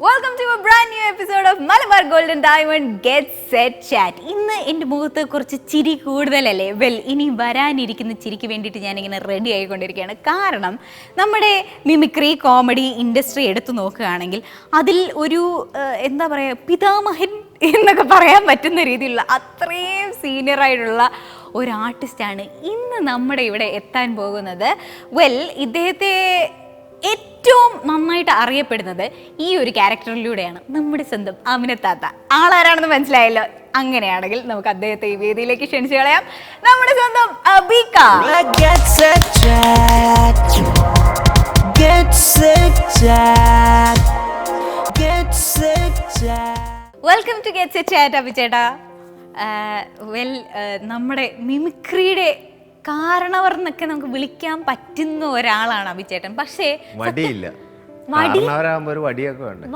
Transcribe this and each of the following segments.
Welcome to a brand new episode of Malabar golden diamond get set chat ഇന്ന് എന്റെ മുഖത്ത് കുറച്ച് ചിരി കൂടുതലല്ലേ? വെൽ ഇനി വരാനിരിക്കുന്ന ചിരിക്ക് വേണ്ടിയിട്ട് ഞാനിങ്ങനെ റെഡി ആയിക്കൊണ്ടിരിക്കുകയാണ്. കാരണം നമ്മുടെ മിമിക്രി കോമഡി ഇൻഡസ്ട്രി എടുത്തു നോക്കുകയാണെങ്കിൽ അതിൽ ഒരു എന്താ പറയുക പിതാമഹൻ എന്നൊക്കെ പറയാൻ പറ്റുന്ന രീതിയിലുള്ള അത്രയും സീനിയർ ആയിട്ടുള്ള ഒരു ആർട്ടിസ്റ്റാണ് ഇന്ന് നമ്മുടെ ഇവിടെ എത്താൻ പോകുന്നത്. വെൽ ഇദ്ദേഹത്തെ ഏറ്റവും നന്നായിട്ട് അറിയപ്പെടുന്നത് ഈ ഒരു ക്യാരക്ടറിലൂടെയാണ്. നമ്മുടെ സ്വന്തം അമിനത്താത്ത ആളാരാണെന്ന് മനസ്സിലായല്ലോ? അങ്ങനെയാണെങ്കിൽ നമുക്ക് അദ്ദേഹത്തെ ഈ വേദിയിലേക്ക് ക്ഷണിച്ചു കളയാം. നമ്മുടെ സ്വന്തം അബിക. Get set chat. Welcome to get chat Abi ചേട്ടാ വെൽ നമ്മുടെ മിമിക്രിയുടെ കാരണവർ എന്നൊക്കെ നമുക്ക് വിളിക്കാൻ പറ്റുന്ന ഒരാളാണ് അഭിചേട്ടൻ. പക്ഷേ വടിയില്ല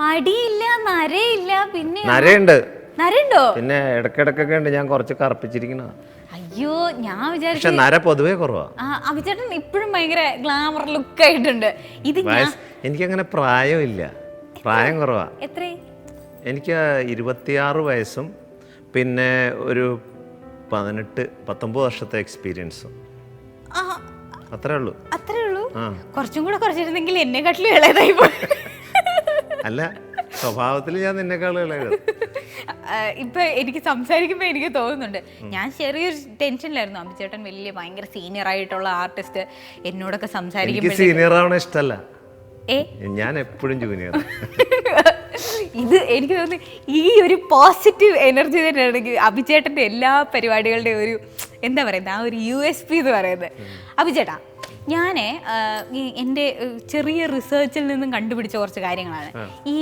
വടിയില്ല നരയില്ല പിന്നെ നരയുണ്ട്. നരയുണ്ടോ? പിന്നെ ഇടക്കിടക്കൊക്കെ ഉണ്ട്. ഞാൻ കുറച്ച് കറുപ്പിച്ചിരിക്കണ അയ്യോ ഞാൻ വിചാരിച്ചു നര പൊതുവേ കുറവാ. അഭിചേട്ടൻ ഇപ്പോഴും ഭയങ്കര ഗ്ലാമർ ലുക്ക് ആയിട്ടുണ്ട് ഇത് എനിക്ക് അങ്ങനെ പ്രായമില്ല. പ്രായം കുറവാ. എത്ര? എനിക്ക് ഇരുപത്തിയാറ് വയസ്സും പിന്നെ ഒരു പതിനെട്ട് പത്തൊമ്പത് വർഷത്തെ എക്സ്പീരിയൻസും. അത്രേ ഉള്ളൂ. അത്രേ ഉള്ളൂ? കുറച്ചും കൂടെ കുറച്ചിരുന്നെങ്കിൽ എന്നെ കാട്ടിലും ഇളയതായി പോയി. അല്ല സ്വഭാവത്തിൽ ഞാൻ നിന്നെക്കാളും ഇളയത്. ഇപ്പൊ എനിക്ക് സംസാരിക്കുമ്പോ എനിക്ക് തോന്നുന്നുണ്ട്. ഞാൻ ചെറിയൊരു ടെൻഷനിലായിരുന്നു. അമ്പിച്ചേട്ടൻ വലിയ ഭയങ്കര സീനിയർ ആയിട്ടുള്ള ആർട്ടിസ്റ്റ് എന്നോടൊക്കെ സംസാരിക്കുമ്പോൾ സീനിയർ ആവണ ഇഷ്ടല്ല. ഞാൻ എപ്പോഴും ജൂനിയർ ഇത് എനിക്ക് തോന്നുന്നു ഈ ഒരു പോസിറ്റീവ് എനർജി തന്നെയാണെങ്കിൽ അഭിചേട്ടന്റെ എല്ലാ പരിപാടികളുടെയും ഒരു എന്താ പറയുന്നത് ആ ഒരു യു എസ് പി എന്ന് പറയുന്നത്. അഭിചേട്ടാ ഞാൻ എന്റെ ചെറിയ റിസർച്ചിൽ നിന്നും കണ്ടുപിടിച്ച കുറച്ച് കാര്യങ്ങളാണ്. ഈ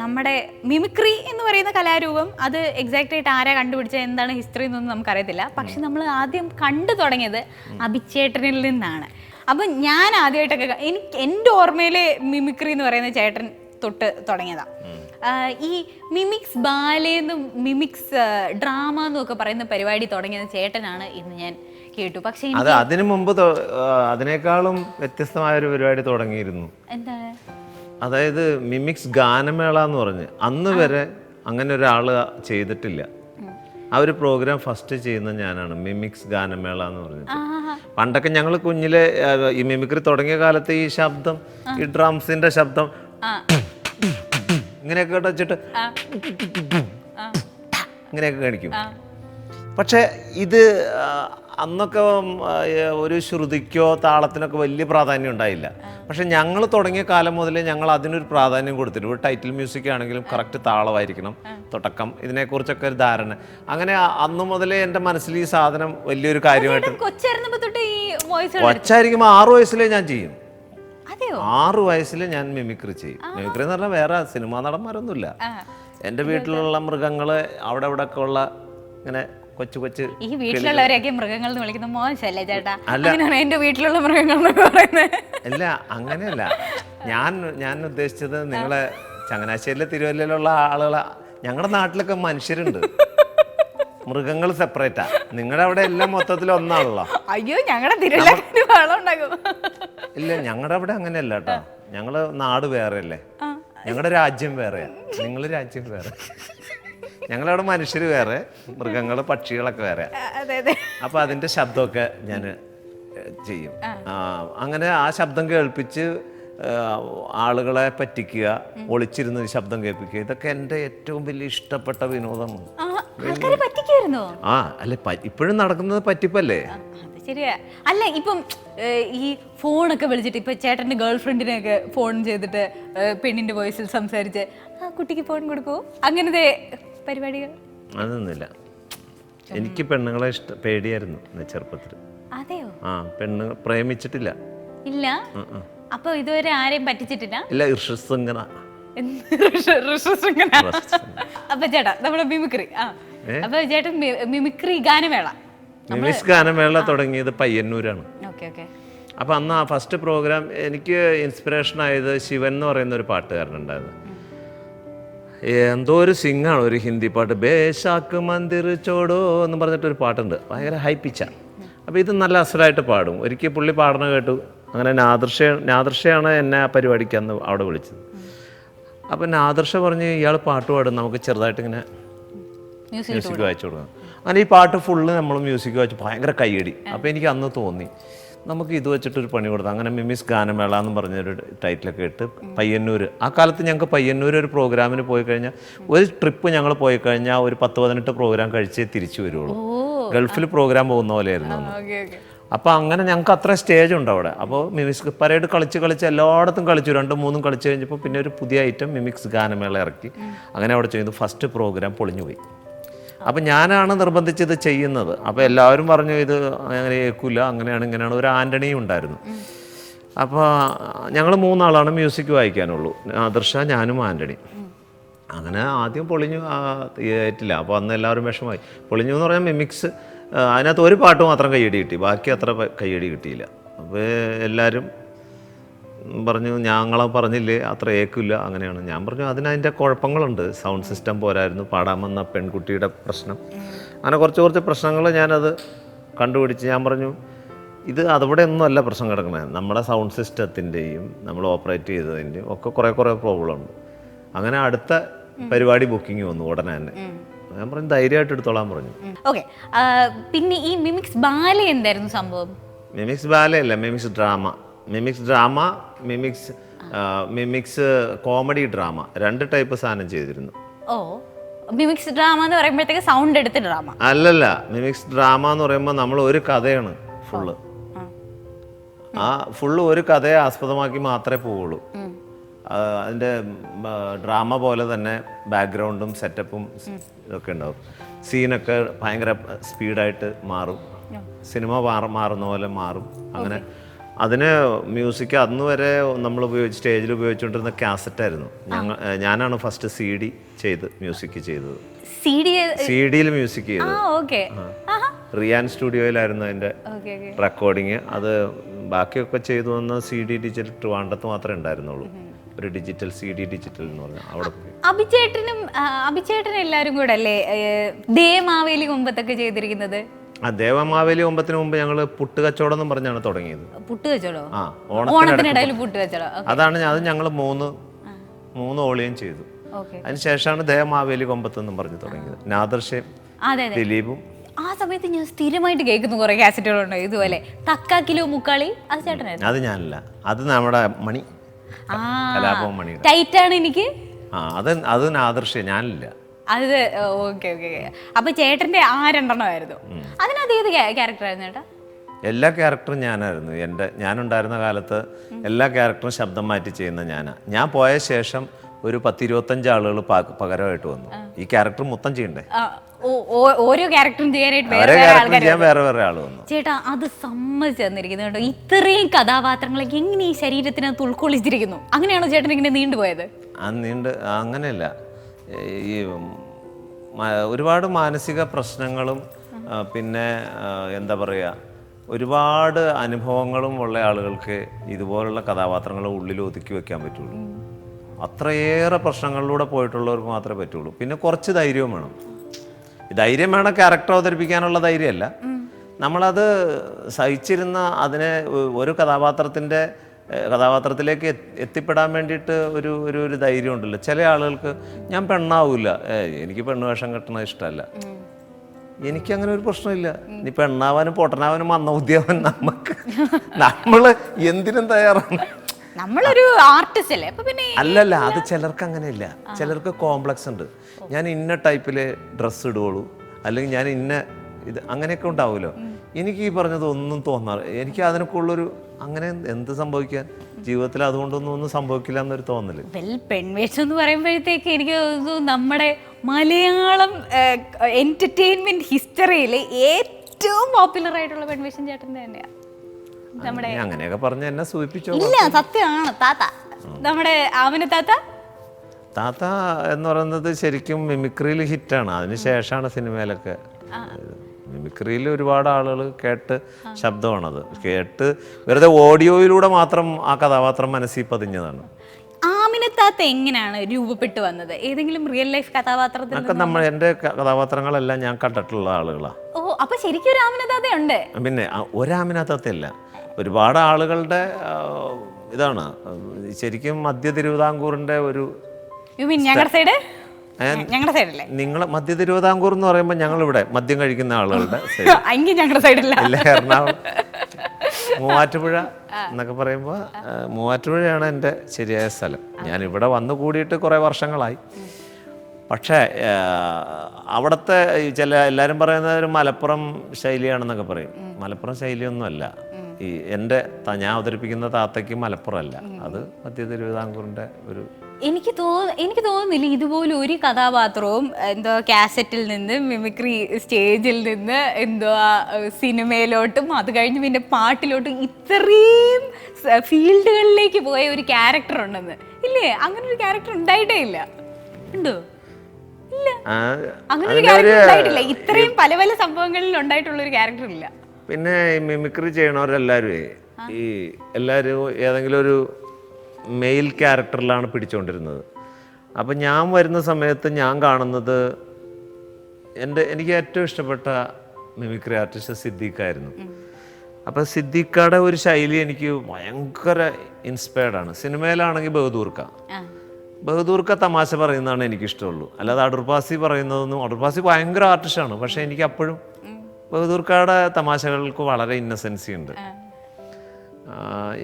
നമ്മുടെ മിമിക്രി എന്ന് പറയുന്ന കലാരൂപം അത് എക്സാക്റ്റ് ആയിട്ട് ആരാ കണ്ടുപിടിച്ച എന്താണ് ഹിസ്റ്ററി എന്നൊന്നും നമുക്കറിയത്തില്ല. പക്ഷെ നമ്മൾ ആദ്യം കണ്ടു തുടങ്ങിയത് അഭിചേട്ടനിൽ നിന്നാണ്. അപ്പം ഞാൻ ആദ്യമായിട്ടൊക്കെ എനിക്ക് എന്റെ ഓർമ്മയിൽ മിമിക്രി എന്ന് പറയുന്ന ചേട്ടൻ തൊട്ട് തുടങ്ങിയതാ. ആഹ് ഈ മിമിക്സ് ബാലേന്നും മിമിക്സ് ഡ്രാമ എന്നും ഒക്കെ പറയുന്ന പരിപാടി തുടങ്ങിയത് ചേട്ടനാണ് ഇന്ന് ഞാൻ കേട്ടു. പക്ഷെ അത് അതിനു മുമ്പ് അതിനേക്കാളും വ്യത്യസ്തമായ ഒരു പരിപാടി തുടങ്ങിയിരുന്നു. എന്താണ്? അതായത് മിമിക്സ് ഗാനമേള എന്ന് പറഞ്ഞ് അന്ന് വരെ അങ്ങനെ ഒരാൾ ചെയ്തിട്ടില്ല. ആ ഒരു പ്രോഗ്രാം ഫസ്റ്റ് ചെയ്യുന്ന ഞാനാണ് മിമിക്സ് ഗാനമേള എന്ന് പറഞ്ഞത് പണ്ടൊക്കെ ഞങ്ങൾ കുഞ്ഞിലെ ഈ മിമിക്രി തുടങ്ങിയ കാലത്ത് ഈ ശബ്ദം ഈ ഡ്രംസിന്റെ ശബ്ദം ഇങ്ങനെയൊക്കെ വെച്ചിട്ട് ഇങ്ങനെയൊക്കെ കാണിക്കും. പക്ഷേ ഇത് അന്നൊക്കെ ഒരു ശ്രുതിക്കോ താളത്തിനൊക്കെ വലിയ പ്രാധാന്യം ഉണ്ടായില്ല. പക്ഷെ ഞങ്ങൾ തുടങ്ങിയ കാലം മുതലേ ഞങ്ങൾ അതിനൊരു പ്രാധാന്യം കൊടുത്തിട്ട് ഒരു ടൈറ്റിൽ മ്യൂസിക് ആണെങ്കിലും കറക്റ്റ് താളമായിരിക്കണം തുടക്കം. ഇതിനെക്കുറിച്ചൊക്കെ ഒരു ധാരണ. അങ്ങനെ അന്ന് മുതലേ എന്റെ മനസ്സിൽ ഈ സാധനം വലിയൊരു കാര്യമായിട്ട് കൊച്ചായിരിക്കുമ്പോൾ ആറു വയസ്സിലേ ഞാൻ ചെയ്യും. ആറു വയസ്സിൽ ഞാൻ മിമിക്രി ചെയ്യും. മിമിക്രി എന്ന് പറഞ്ഞാൽ വേറെ സിനിമാ നടന്മാരൊന്നുമില്ല. എന്റെ എന്റെ വീട്ടിലുള്ള മൃഗങ്ങൾ അവിടെ ഇവിടെ ഒക്കെ ഉള്ള ഇങ്ങനെ കൊച്ചു കൊച്ചു ഈ വീട്ടിലുള്ളവരെയൊക്കെ മൃഗങ്ങൾ എന്ന് വിളിക്കുന്ന മോശമല്ലേ ചേട്ടാ? അല്ല. അങ്ങനെയാണ് എന്റെ വീട്ടിലുള്ള മൃഗങ്ങൾ അല്ല അങ്ങനെയല്ല. ഞാൻ ഞാൻ ഉദ്ദേശിച്ചത് നിങ്ങളെ ചങ്ങനാശ്ശേരിയിലെ തിരുവല്ലയിലുള്ള ആളുകളെ ഞങ്ങളുടെ നാട്ടിലൊക്കെ മനുഷ്യരുണ്ട്. മൃഗങ്ങൾ സെപ്പറേറ്റാ നിങ്ങളുടെ അവിടെ എല്ലാം മൊത്തത്തിൽ ഒന്നാണല്ലോ അയ്യോ ഞങ്ങളുടെ തിരുവല്ല ഇല്ല ഞങ്ങളുടെ അവിടെ അങ്ങനെയല്ല കേട്ടോ ഞങ്ങൾ നാട് വേറെയല്ലേ? ഞങ്ങളുടെ രാജ്യം വേറെ നിങ്ങൾ രാജ്യം വേറെ. ഞങ്ങളവിടെ മനുഷ്യർ വേറെ മൃഗങ്ങൾ പക്ഷികളൊക്കെ വേറെ. അപ്പൊ അതിന്റെ ശബ്ദമൊക്കെ ഞാൻ ചെയ്യും. ആ, അങ്ങനെ ആ ശബ്ദം കേൾപ്പിച്ച് ആളുകളെ പറ്റിക്കുക ഒളിച്ചിരുന്ന് ശബ്ദം കേൾപ്പിക്കുക ഇതൊക്കെ എന്റെ ഏറ്റവും വലിയ ഇഷ്ടപ്പെട്ട വിനോദമാണ്. ആ അല്ലെ ഇപ്പോഴും നടക്കുന്നത് പറ്റിപ്പല്ലേ? ശരിയാ. അല്ല ഇപ്പം ഏഹ്, ഈ ഫോണൊക്കെ വിളിച്ചിട്ട് ഇപ്പൊ ചേട്ടന്റെ ഗേൾ ഫ്രണ്ടിനെയൊക്കെ ഫോൺ ചെയ്തിട്ട് ഏഹ്, പെണ്ണിന്റെ വോയിസിൽ സംസാരിച്ച് ആ കുട്ടിക്ക് ഫോൺ കൊടുക്കൂ. അങ്ങനത്തെ പരിപാടികൾ? അതൊന്നുമില്ല. എനിക്ക് പെണ്ണുങ്ങളെ ഇഷ്ട പേടിയായിരുന്നു എന്നെ ചെറുപ്പത്തിൽ അതെയോ? ആ പെണ്ണ് പ്രേമിച്ചിട്ടില്ല. ഇല്ല? അപ്പൊ ഇതുവരെ ആരെയും പറ്റിച്ചിട്ടില്ല? ഇല്ല ഇർഷസിങ്ങനെ എന്ത് ഋഷ-. അപ്പൊ ചേട്ടാ നമ്മുടെ മിമിക്രി ആ. അപ്പൊ ചേട്ടൻ മി- മിമിക്രി ഗാനമേള. മിമിക്സ് ഗാനമേള തുടങ്ങിയത് പയ്യന്നൂരാണ്. അപ്പോൾ അന്ന് ആ ഫസ്റ്റ് പ്രോഗ്രാം എനിക്ക് ഇൻസ്പിറേഷൻ ആയത് ശിവൻ എന്ന് പറയുന്ന ഒരു പാട്ടുകാരനുണ്ടായിരുന്നു. എന്തോ ഒരു സിംഗാണ് ഒരു ഹിന്ദി പാട്ട്. ബേശാക്ക് മന്ദിർ ചോടോ എന്ന് പറഞ്ഞിട്ടൊരു പാട്ടുണ്ട്. ഭയങ്കര ഹൈ പിച്ചാണ് അപ്പോൾ ഇത് നല്ല അസലായിട്ട് പാടും. ഒരിക്കൽ പുള്ളി പാടണ കേട്ടു. അങ്ങനെ നാദർഷ നാദർഷയാണ് എന്നെ ആ പരിപാടിക്ക് അന്ന് അവിടെ വിളിച്ചത്. അപ്പോൾ നാദർഷ പറഞ്ഞ് ഇയാൾ പാട്ട് പാടും. നമുക്ക് ചെറുതായിട്ട് ഇങ്ങനെ മ്യൂസിക് മ്യൂസിക് വായിച്ചു കൊടുക്കണം അങ്ങനെ ഈ പാട്ട് ഫുള്ള് നമ്മൾ മ്യൂസിക് വെച്ച് ഭയങ്കര കൈയടി അപ്പോൾ എനിക്ക് അന്ന് തോന്നി. നമുക്ക് ഇത് വെച്ചിട്ടൊരു പണി കൊടുത്തു. അങ്ങനെ മിമിസ് ഗാനമേള എന്ന് പറഞ്ഞൊരു ടൈറ്റിലൊക്കെ ഇട്ട് പയ്യന്നൂർ ആ കാലത്ത് ഞങ്ങൾക്ക് പയ്യന്നൂർ ഒരു പ്രോഗ്രാമിന് പോയി കഴിഞ്ഞാൽ ഒരു ട്രിപ്പ് ഞങ്ങൾ പോയി കഴിഞ്ഞാൽ ഒരു പത്ത് പതിനെട്ട് പ്രോഗ്രാം കഴിച്ചേ തിരിച്ചു വരുള്ളൂ. ഗൾഫിൽ പ്രോഗ്രാം പോകുന്ന പോലെയായിരുന്നു. Okay okay. അപ്പോൾ അങ്ങനെ ഞങ്ങൾക്ക് അത്ര സ്റ്റേജ് ഉണ്ട് അവിടെ. അപ്പോൾ മിമിക്സ് പരേഡ് കളിച്ച് കളിച്ച് എല്ലായിടത്തും കളിച്ചു. രണ്ടും മൂന്നും കളിച്ച് കഴിഞ്ഞപ്പോൾ പിന്നെ ഒരു പുതിയ ഐറ്റം മിമിക്സ് ഗാനമേള ഇറക്കി. അങ്ങനെ അവിടെ ചെയ്തു. ഫസ്റ്റ് പ്രോഗ്രാം പൊളിഞ്ഞു പോയി. അപ്പം ഞാനാണ് നിർബന്ധിച്ചത് ചെയ്യുന്നത്. അപ്പോൾ എല്ലാവരും പറഞ്ഞു ഇത് അങ്ങനെ ഏൽക്കില്ല അങ്ങനെയാണ് ഇങ്ങനെയാണ്. ഒരു ആന്റണിയും ഉണ്ടായിരുന്നു. അപ്പോൾ ഞങ്ങൾ മൂന്നാളാണ് മ്യൂസിക് വായിക്കാനുള്ളൂ. ആദർശ ഞാനും ആന്റണി അങ്ങനെ ആദ്യം പൊളിഞ്ഞു ആയിട്ടില്ല അപ്പോൾ അന്ന് എല്ലാവരും വിഷമമായി. പൊളിഞ്ഞു എന്ന് പറഞ്ഞാൽ മിമിക്സ് അതിനകത്ത് ഒരു പാട്ട് മാത്രം കയ്യടി കിട്ടി. ബാക്കി അത്ര കയ്യടി കിട്ടിയില്ല. അപ്പോൾ എല്ലാവരും പറഞ്ഞു ഞങ്ങളെ പറഞ്ഞില്ലേ? അത്ര ഏക്കില്ല അങ്ങനെയാണ്. ഞാൻ പറഞ്ഞു അതിന് അതിന്റെ കുഴപ്പങ്ങളുണ്ട്. സൗണ്ട് സിസ്റ്റം പോരായിരുന്നു. പാടാൻ വന്ന പെൺകുട്ടിയുടെ പ്രശ്നം. അങ്ങനെ കുറച്ച് കുറച്ച് പ്രശ്നങ്ങൾ ഞാനത് കണ്ടുപിടിച്ച് ഞാൻ പറഞ്ഞു ഇത് അതവിടെ ഒന്നും അല്ല പ്രശ്നം കിടക്കുന്നത് നമ്മുടെ സൗണ്ട് സിസ്റ്റത്തിന്റെയും നമ്മൾ ഓപ്പറേറ്റ് ചെയ്തതിന്റെയും ഒക്കെ കുറേ കുറേ പ്രോബ്ലം ഉണ്ട് അങ്ങനെ അടുത്ത പരിപാടി ബുക്കിംഗ് വന്നു ഉടനെ തന്നെ. ഞാൻ പറഞ്ഞു ധൈര്യമായിട്ട് എടുത്തോളാൻ പറഞ്ഞു. ഓക്കെ. പിന്നെ ഈ മിമിക്സ് ബാല എന്തായിരുന്നു സംഭവം? മിമിക്സ് ബാലെ അല്ല mimics drama. Mimics drama mimics mimics comedy drama രണ്ട് ടൈപ്പ് സാധനം ചെയ്തിരുന്നു. ഓ മിമിക്സ് ഡ്രാമ എന്ന് പറയുമ്പോഴത്തേക്ക് സൗണ്ട് എടുത്ത് ഡ്രാമ. അല്ലല്ല മിമിക്സ് ഡ്രാമ എന്ന് പറയുമ്പോൾ നമ്മൾ ഒരു കഥയാണ് ഫുള്ള്. ആ ഫുള്ള് ഒരു കഥയെ ആസ്പദമാക്കി മാത്രമേ പോവുള്ളൂ. അതിന്റെ ഡ്രാമ പോലെ തന്നെ ബാക്ക്ഗ്രൗണ്ടും സെറ്റപ്പും ഇതൊക്കെ ഉണ്ടാവും. സീനൊക്കെ ഭയങ്കര സ്പീഡായിട്ട് മാറും. സിനിമ മാറുന്ന പോലെ മാറും. അങ്ങനെ അതിന് മ്യൂസിക് അന്ന് വരെ നമ്മൾ ഉപയോഗിച്ച് സ്റ്റേജിൽ ഉപയോഗിച്ചുകൊണ്ടിരുന്ന കാസറ്റായിരുന്നു ഞങ്ങൾ ഞാനാണ് ഫസ്റ്റ് സി ഡി ചെയ്ത് മ്യൂസിക് ചെയ്തത്. സി ഡിയിൽ മ്യൂസിക് ചെയ്തത്. റിയാൻ സ്റ്റുഡിയോയിലായിരുന്നു അതിന്റെ റെക്കോർഡിങ് അത് ബാക്കിയൊക്കെ ചെയ്തു വന്ന സി ഡി ഡിജിറ്റൽ ട്രിവാൻഡത്ത് മാത്രമേ ഉണ്ടായിരുന്നുള്ളൂ. ഒരു ഡിജിറ്റൽ സി ഡി ഡിജിറ്റൽ എന്ന് പറഞ്ഞാൽ അവിടെ അഭിചേട്ടനും അഭിചേട്ടനും എല്ലാവരും കൂടെ അല്ലേ? ദേ മാവേലി കുമ്പത്തൊക്കെ ചെയ്തിരിക്കുന്നത്? ആ ദേവമാവേലി ഒമ്പത്തിന് മുമ്പ് ഞങ്ങൾ പുട്ട് കച്ചവടം എന്ന് പറഞ്ഞാണ് തുടങ്ങിയത്. ആ ഓണത്തിനിടയിൽ അതാണ് ഞാൻ- അത് ഞങ്ങൾ മൂന്ന് മൂന്ന് ഓളിയും ചെയ്തു. അതിനുശേഷമാണ് ദേവമാവേലി കൊമ്പത്ത് എന്നും പറഞ്ഞ് തുടങ്ങിയത്. നാദർശയും ദിലീപും. ആ സമയത്ത് ഞാൻ സ്ഥിരമായിട്ട് കേൾക്കുന്നു കുറെ കാസറ്റുകളുണ്ടോ ഇതുപോലെ. തക്കാക്കിലോ കിലോ മുക്കാളി അത് ചേട്ടനായിരുന്നു? അത് ഞാനല്ല. അത് നമ്മുടെ മണി. കലാഭവൻ മണി ടൈറ്റ് ആണ് എനിക്ക്? ആ അത് അത് നാദർഷ ഞാനില്ല. അത് ഓക്കെ ഓക്കെ അപ്പൊ ചേട്ടന്റെ ആ രണ്ടെണ്ണമായിരുന്നു അതിനകത്ത് ഏത് ക്യാരക്ടറായിരുന്നു ചേട്ടാ? എല്ലാ ക്യാരക്ടറും ഞാനായിരുന്നു. എന്റെ ഞാനുണ്ടായിരുന്ന കാലത്ത് എല്ലാ ക്യാരക്ടറും ശബ്ദം മാറ്റി ചെയ്യുന്ന ഞാനാ. ഞാൻ പോയ ശേഷം ഒരു പത്തിരുപത്തഞ്ച് ആളുകൾ പകരമായിട്ട് വന്നു. ഈ ക്യാരക്ടർ മൊത്തം ചെയ്യണ്ടേ? ഓരോ ക്യാരക്ടറും ചെയ്യാനായിട്ട് വേറെ വേറെ ചെയ്യാൻ വേറെ വേറെ ആൾ വന്നു. ചേട്ടാ അത് സമ്മതിച്ചു തന്നിരിക്കുന്നു കേട്ടോ. ഇത്രയും കഥാപാത്രങ്ങളൊക്കെ എങ്ങനെ ഈ ശരീരത്തിനകത്ത് ഉൾക്കൊള്ളിച്ചിരിക്കുന്നു? അങ്ങനെയാണോ ചേട്ടൻ ഇങ്ങനെ നീണ്ടുപോയത്? ആ നീണ്ട് അങ്ങനെയല്ല. ഈ ഒരുപാട് മാനസിക പ്രശ്നങ്ങളും പിന്നെ എന്താ പറയുക ഒരുപാട് അനുഭവങ്ങളും ഉള്ള ആളുകൾക്ക് ഇതുപോലുള്ള കഥാപാത്രങ്ങൾ ഉള്ളിൽ ഒതുക്കി വെക്കാൻ പറ്റുള്ളൂ. അത്രയേറെ പ്രശ്നങ്ങളിലൂടെ പോയിട്ടുള്ളവർക്ക് മാത്രമേ പറ്റുള്ളൂ. പിന്നെ കുറച്ച് ധൈര്യവും വേണം. ധൈര്യം വേണം ക്യാരക്ടർ അവതരിപ്പിക്കാനുള്ള ധൈര്യമല്ല. നമ്മളത് സഹിച്ചിരുന്ന അതിനെ ഒരു കഥാപാത്രത്തിന്റെ കഥാപാത്രത്തിലേക്ക് എത്തി- എത്തിപ്പെടാൻ വേണ്ടിയിട്ട് ഒരു ഒരു ഒരു ധൈര്യം ഉണ്ടല്ലോ. ചില ആളുകൾക്ക് ഞാൻ പെണ്ണാവൂല. എനിക്ക് പെണ്ണ് വേഷം കെട്ടണത് ഇഷ്ടമല്ല. എനിക്കങ്ങനെ ഒരു പ്രശ്നമില്ല. ഇനി പെണ്ണാവാനും പൊട്ടനാവാനും വന്ന ഉദ്യോഗം നമുക്ക്. നമ്മൾ എന്തിനും തയ്യാറാണ്. നമ്മളൊരു ആർട്ടിസ്റ്റ് അല്ലേ? പിന്നെ അല്ലല്ല അത് ചിലർക്ക് അങ്ങനെയില്ല. ചിലർക്ക് കോംപ്ലക്സ് ഉണ്ട്. ഞാൻ ഇന്ന ടൈപ്പിലെ ഡ്രസ്സ് ഇടുകയുള്ളൂ അല്ലെങ്കിൽ ഞാൻ ഇന്ന ഇത് അങ്ങനെയൊക്കെ ഉണ്ടാവുമല്ലോ. എനിക്ക് ഈ പറഞ്ഞത് ഒന്നും തോന്നാറ് എനിക്ക് അതിനൊക്കെ ഉള്ളൊരു അങ്ങനെ എന്ത് സംഭവിക്കാൻ? ജീവിതത്തിൽ അതുകൊണ്ടൊന്നും ഒന്നും സംഭവിക്കില്ല എന്നൊരു തോന്നൽ. വെൽ പെൺവേഷം എന്ന് പറയുമ്പോഴത്തേക്ക് എനിക്ക് തോന്നുന്നു നമ്മുടെ മലയാളം എന്റർടൈൻമെന്റ് ഹിസ്റ്ററിയിലെ ഏറ്റവും പോപ്പുലർ ആയിട്ടുള്ള പെൺവേഷം ചേട്ടന്റെ തന്നെയാണ് നമ്മുടെ അങ്ങനെയൊക്കെ പറഞ്ഞ എന്നെ സൂചിപ്പിച്ചോ? ഇല്ല സത്യമാണ് താത്ത. നമ്മുടെ ആമന താത്ത? താത്ത എന്ന് പറയുന്നത് ശരിക്കും മിമിക്രിയിൽ ഹിറ്റാണ്. അതിന് ശേഷമാണ് സിനിമയിലൊക്കെ മിമിക്രിയിൽ ഒരുപാട് ആളുകൾ കേട്ട് ശബ്ദമാണത്. കേട്ട് വെറുതെ ഓഡിയോയിലൂടെ മാത്രം ആ കഥാപാത്രം മനസ്സിൽ പതിഞ്ഞതാണ്. ആമിന താത്ത താത്ത എങ്ങനെയാണ് രൂപപ്പെട്ടു വന്നത്. ഏതെങ്കിലും റിയൽ ലൈഫ് കഥാപാത്രത്തിൽ നമ്മൾ എന്റെ കഥാപാത്രങ്ങളെല്ലാം ഞാൻ കണ്ടിട്ടുള്ള ആളുകളാണ് ഓ അപ്പൊ ശരിക്കും ഒരു ഉണ്ട് പിന്നെ ആ ഒരാമിനകത്തല്ല ഒരുപാട് ആളുകളുടെ ഇതാണ്. ശരിക്കും മധ്യ തിരുവിതാംകൂറിന്റെ ഒരു ഞങ്ങളുടെ സൈഡ് ഞങ്ങളുടെ നിങ്ങൾ മധ്യ തിരുവിതാംകൂർ എന്ന് പറയുമ്പോൾ ഞങ്ങൾ ഇവിടെ മദ്യം കഴിക്കുന്ന ആളുകളുടെ. ഞങ്ങളുടെ സൈഡില്ല. എറണാകുളം. മൂവാറ്റുപുഴ എന്നൊക്കെ പറയുമ്പോൾ മൂവാറ്റുപുഴയാണ് എന്റെ ശരിയായ സ്ഥലം. ഞാൻ ഇവിടെ വന്നു കൂടിയിട്ട് കുറേ വർഷങ്ങളായി. പക്ഷേ അവിടുത്തെ ചില എല്ലാവരും പറയുന്നത് ഒരു മലപ്പുറം ശൈലിയാണെന്നൊക്കെ പറയും. മലപ്പുറം ശൈലിയൊന്നുമല്ല. ഈ എന്റെ ഞാൻ അവതരിപ്പിക്കുന്ന താത്തയ്ക്ക് മലപ്പുറമല്ല അത് മധ്യ തിരുവിതാംകൂറിന്റെ ഒരു എനിക്ക് തോന്നുന്നു എനിക്ക് തോന്നുന്നില്ല ഇതുപോലെ ഒരു കഥാപാത്രവും എന്തോ കാസറ്റിൽ നിന്ന് മിമിക്രി സ്റ്റേജിൽ നിന്ന് എന്തോ സിനിമയിലോട്ടും അത് കഴിഞ്ഞ് പിന്നെ പാട്ടിലോട്ടും ഇത്രയും ഫീൽഡുകളിലേക്ക് പോയ ഒരു ക്യാരക്ടർ ഉണ്ടെന്ന്. ഇല്ലേ? അങ്ങനെ ഒരു ക്യാരക്ടർ ഉണ്ടായിട്ടേ ഇല്ല. ഉണ്ടോ? ഇല്ല. അങ്ങനെ ഒരു ക്യാരക്ടർ ഉണ്ടായിട്ടില്ല. ഇത്രയും പല പല സംഭവങ്ങളിൽ ഉണ്ടായിട്ടുള്ള ഒരു ക്യാരക്ടർ ഇല്ല. പിന്നെ ഈ മിമിക്രി ചെയ്യണവരെല്ലാവരും ഈ എല്ലാവരും ഏതെങ്കിലും ഒരു മെയിൽ ക്യാരക്ടറിലാണ് പിടിച്ചുകൊണ്ടിരുന്നത് അപ്പം ഞാൻ വരുന്ന സമയത്ത് ഞാൻ കാണുന്നത് എന്റെ എനിക്ക് ഏറ്റവും ഇഷ്ടപ്പെട്ട മിമിക്രി ആർട്ടിസ്റ്റ് സിദ്ദീഖായിരുന്നു. അപ്പം സിദ്ദീഖയുടെ ഒരു ശൈലി എനിക്ക് ഭയങ്കര ഇൻസ്പയർഡാണ് സിനിമയിലാണെങ്കിൽ ബഹദൂർക്ക. ബഹദൂർക്ക തമാശ പറയുന്നതാണ് എനിക്കിഷ്ടമുള്ളൂ. അല്ലാതെ അടൂർപാസി പറയുന്നതൊന്നും അടൂർപാസി ഭയങ്കര ആർട്ടിസ്റ്റാണ് പക്ഷേ എനിക്ക് അപ്പോഴും ബഹദൂർക്കയുടെ തമാശകൾക്ക് വളരെ ഇന്നസെൻസി ഉണ്ട്.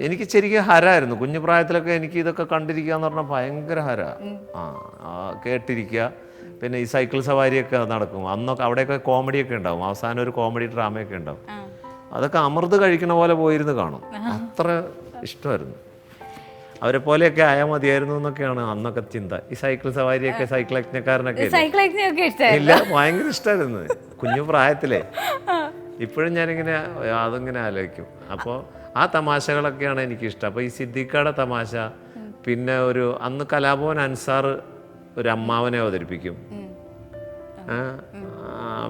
എനിക്ക് ശരിക്കും ഹരായിരുന്നു കുഞ്ഞു പ്രായത്തിലൊക്കെ എനിക്ക് ഇതൊക്കെ കണ്ടിരിക്കുക എന്ന് പറഞ്ഞാൽ ഭയങ്കര ഹര. ആ കേട്ടിരിക്കുക. പിന്നെ ഈ സൈക്കിൾ സവാരിയൊക്കെ നടക്കും. അന്നൊക്കെ അവിടെയൊക്കെ കോമഡിയൊക്കെ ഉണ്ടാവും. അവസാനം ഒരു കോമഡി ഡ്രാമയൊക്കെ ഉണ്ടാവും. അതൊക്കെ അമൃത് കഴിക്കണ പോലെ പോയിരുന്ന് കാണും. അത്ര ഇഷ്ടമായിരുന്നു. അവരെ പോലെയൊക്കെ ആയാൽ മതിയായിരുന്നു എന്നൊക്കെയാണ് അന്നൊക്കെ ചിന്ത. ഈ സൈക്കിൾ സവാരിയൊക്കെ സൈക്കിൾ യജ്ഞക്കാരനൊക്കെ ഇല്ല? ഭയങ്കര ഇഷ്ടമായിരുന്നു. കുഞ്ഞു പ്രായത്തിലേ. ഇപ്പോഴും ഞാനിങ്ങനെ അതിങ്ങനെ ആലോചിക്കും. അപ്പോൾ ആ തമാശകളൊക്കെയാണ് എനിക്കിഷ്ടം. അപ്പോൾ ഈ സിദ്ദിഖയുടെ തമാശ പിന്നെ ഒരു അന്ന് കലാഭവൻ അൻസാർ ഒരു അമ്മാവനെ അവതരിപ്പിക്കും.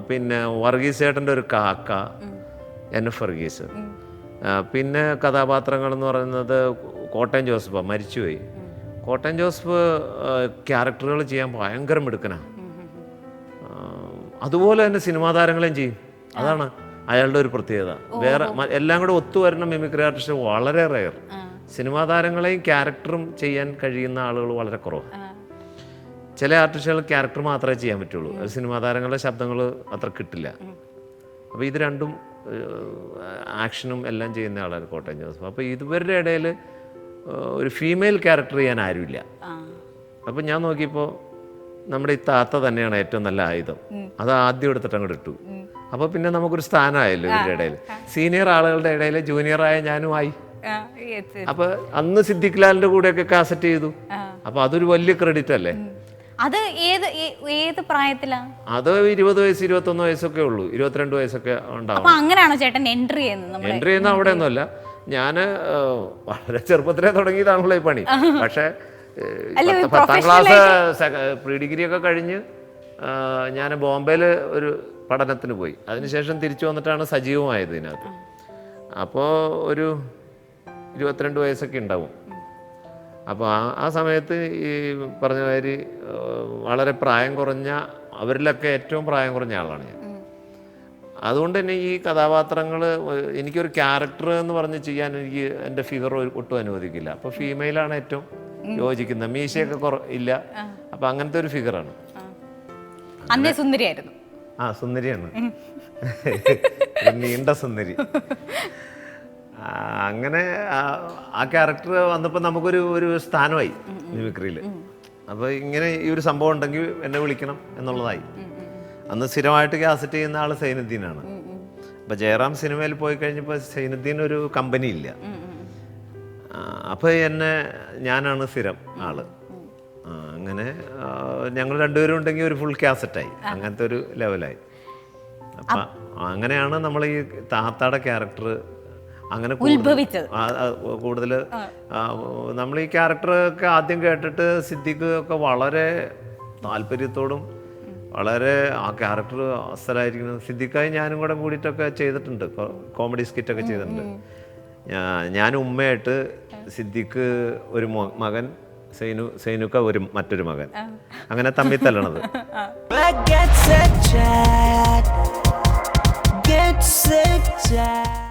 പിന്നെ വർഗീസ് ചേട്ടന്റെ ഒരു കാക്ക എൻ ഫർഗീസ് വർഗീസ്. പിന്നെ കഥാപാത്രങ്ങൾ എന്ന് പറയുന്നത് കോട്ടയം ജോസഫ് മരിച്ചുപോയി. കോട്ടയം ജോസഫ് ക്യാരക്ടറുകൾ ചെയ്യാൻ ഭയങ്കര മിടുക്കനാണ് അതുപോലെ തന്നെ സിനിമാ താരങ്ങളെയും ചെയ്യും. അതാണ്. അയാളുടെ ഒരു പ്രത്യേകത. വേറെ എല്ലാം കൂടെ ഒത്തുവരുന്ന മിമിക്രി ആർട്ടിസ്റ്റ് വളരെ റെയർ സിനിമാ താരങ്ങളെയും ക്യാരക്ടറും ചെയ്യാൻ കഴിയുന്ന ആളുകൾ വളരെ കുറവാണ്. ചില ആർട്ടിസ്റ്റുകൾ ക്യാരക്ടർ മാത്രമേ ചെയ്യാൻ പറ്റുള്ളൂ. അത് സിനിമാ താരങ്ങളുടെ ശബ്ദങ്ങൾ അത്ര കിട്ടില്ല. അപ്പോൾ ഇത് രണ്ടും ആക്ഷനും എല്ലാം ചെയ്യുന്ന ആളാണ് കോട്ടയം ജോസഫ്. അപ്പോൾ ഇതുവരുടെ ഇടയിൽ ഒരു ഫീമെയിൽ ക്യാരക്ടർ ചെയ്യാൻ ആരുമില്ല. അപ്പം ഞാൻ നോക്കിയപ്പോൾ നമ്മുടെ ഈ താത്ത തന്നെയാണ് ഏറ്റവും നല്ല ആയുധം. അത് ആദ്യം എടുത്തിട്ട് അങ്ങോട്ട് ഇട്ടു. അപ്പോൾ പിന്നെ നമുക്കൊരു സ്ഥാനമായല്ലോ ഇവരുടെ ഇടയിൽ. സീനിയർ ആളുകളുടെ ഇടയിൽ ജൂനിയറായ ഞാനും ആയി. അപ്പോൾ അന്ന് സിദ്ദിഖ് ലാലിന്റെ കൂടെ ഒക്കെ കാസറ്റ് ചെയ്തു. അപ്പൊ അതൊരു വലിയ ക്രെഡിറ്റ് അല്ലേ? അത് ഏത് ഏത് പ്രായത്തിലാ? അത് ഇരുപത് വയസ്സ് ഇരുപത്തി ഒന്ന് വയസ്സൊക്കെ ഉള്ളൂ. ഇരുപത്തിരണ്ട് വയസ്സൊക്കെ ഉണ്ടാവും. അപ്പൊ അങ്ങനെയാണോ ചേട്ടൻ എൻട്രി ചെയ്യുന്നത് എൻട്രി ചെയ്യുന്ന അവിടെ ഒന്നുമല്ല. ഞാൻ വളരെ ചെറുപ്പത്തിലേ തുടങ്ങിയതാണല്ലോ ഈ പണി. പക്ഷേ പത്താം ക്ലാസ് പ്രീ ഡിഗ്രി ഒക്കെ കഴിഞ്ഞ് ഞാൻ ബോംബെയിൽ ഒരു പഠനത്തിന് പോയി. അതിനുശേഷം തിരിച്ചു വന്നിട്ടാണ് സജീവമായത് ഇതിനകത്ത്. അപ്പോൾ ഒരു ഇരുപത്തിരണ്ട് വയസ്സൊക്കെ ഉണ്ടാവും. അപ്പോൾ ആ ആ സമയത്ത് ഈ പറഞ്ഞ മാതിരി വളരെ പ്രായം കുറഞ്ഞ അവരിലൊക്കെ ഏറ്റവും പ്രായം കുറഞ്ഞ ആളാണ് ഞാൻ. അതുകൊണ്ട് തന്നെ ഈ കഥാപാത്രങ്ങൾ എനിക്കൊരു ക്യാരക്ടർ എന്ന് പറഞ്ഞ് ചെയ്യാൻ എനിക്ക് എന്റെ ഫിഗർ ഒട്ടും അനുവദിക്കില്ല. അപ്പോൾ ഫീമെയിലാണ് ഏറ്റവും യോജിക്കുന്നത്. മീശയൊക്കെ കുറ ഇല്ല. അപ്പം അങ്ങനത്തെ ഒരു ഫിഗറാണ്. അന്നേ സുന്ദരിയായിരുന്നു. ആ സുന്ദരിയാണ്. നീണ്ട സുന്ദരി. അങ്ങനെ ആ- ക്യാരക്ടർ വന്നപ്പോൾ നമുക്കൊരു ഒരു സ്ഥാനമായി മിമിക്രിയിൽ അപ്പോൾ ഇങ്ങനെ ഈ ഒരു സംഭവം ഉണ്ടെങ്കിൽ എന്നെ വിളിക്കണം എന്നുള്ളതായി. അന്ന് സ്ഥിരമായിട്ട് കാസറ്റ് ചെയ്യുന്ന ആൾ സൈനുദ്ദീനാണ്. അപ്പോൾ ജയറാം സിനിമയിൽ പോയി കഴിഞ്ഞപ്പോൾ സൈനുദ്ദീൻ ഒരു കമ്പനി ഇല്ല. അപ്പോൾ എന്നെ ഞാനാണ് സ്ഥിരം ആൾ. അങ്ങനെ ഞങ്ങൾ രണ്ടുപേരും ഉണ്ടെങ്കിൽ ഒരു ഫുൾ ക്യാസറ്റായി അങ്ങനത്തെ ഒരു ലെവലായി അപ്പം അങ്ങനെയാണ് നമ്മൾ ഈ താത്താടെ ക്യാരക്ടർ അങ്ങനെ ഉത്ഭവിച്ചത്. കൂടുതൽ നമ്മൾ ഈ ക്യാരക്ടർ ഒക്കെ ആദ്യം കേട്ടിട്ട് സിദ്ദിഖ് ഒക്കെ വളരെ താല്പര്യത്തോടും വളരെ ആ ക്യാരക്ടർ അസലായിരിക്കുന്നു. സിദ്ദിഖായി ഞാനും കൂടെ കൂടിയിട്ടൊക്കെ ചെയ്തിട്ടുണ്ട്. കോമഡി സ്കിറ്റൊക്കെ ചെയ്തിട്ടുണ്ട്. ഞാൻ ഉമ്മയായിട്ട് സിദ്ദിഖ് ഒരു മകൻ സൈനു സൈനുക്ക ഒരു മറ്റൊരു മകൻ. അങ്ങനെ തമ്മിൽ തല്ലണത്. Get set.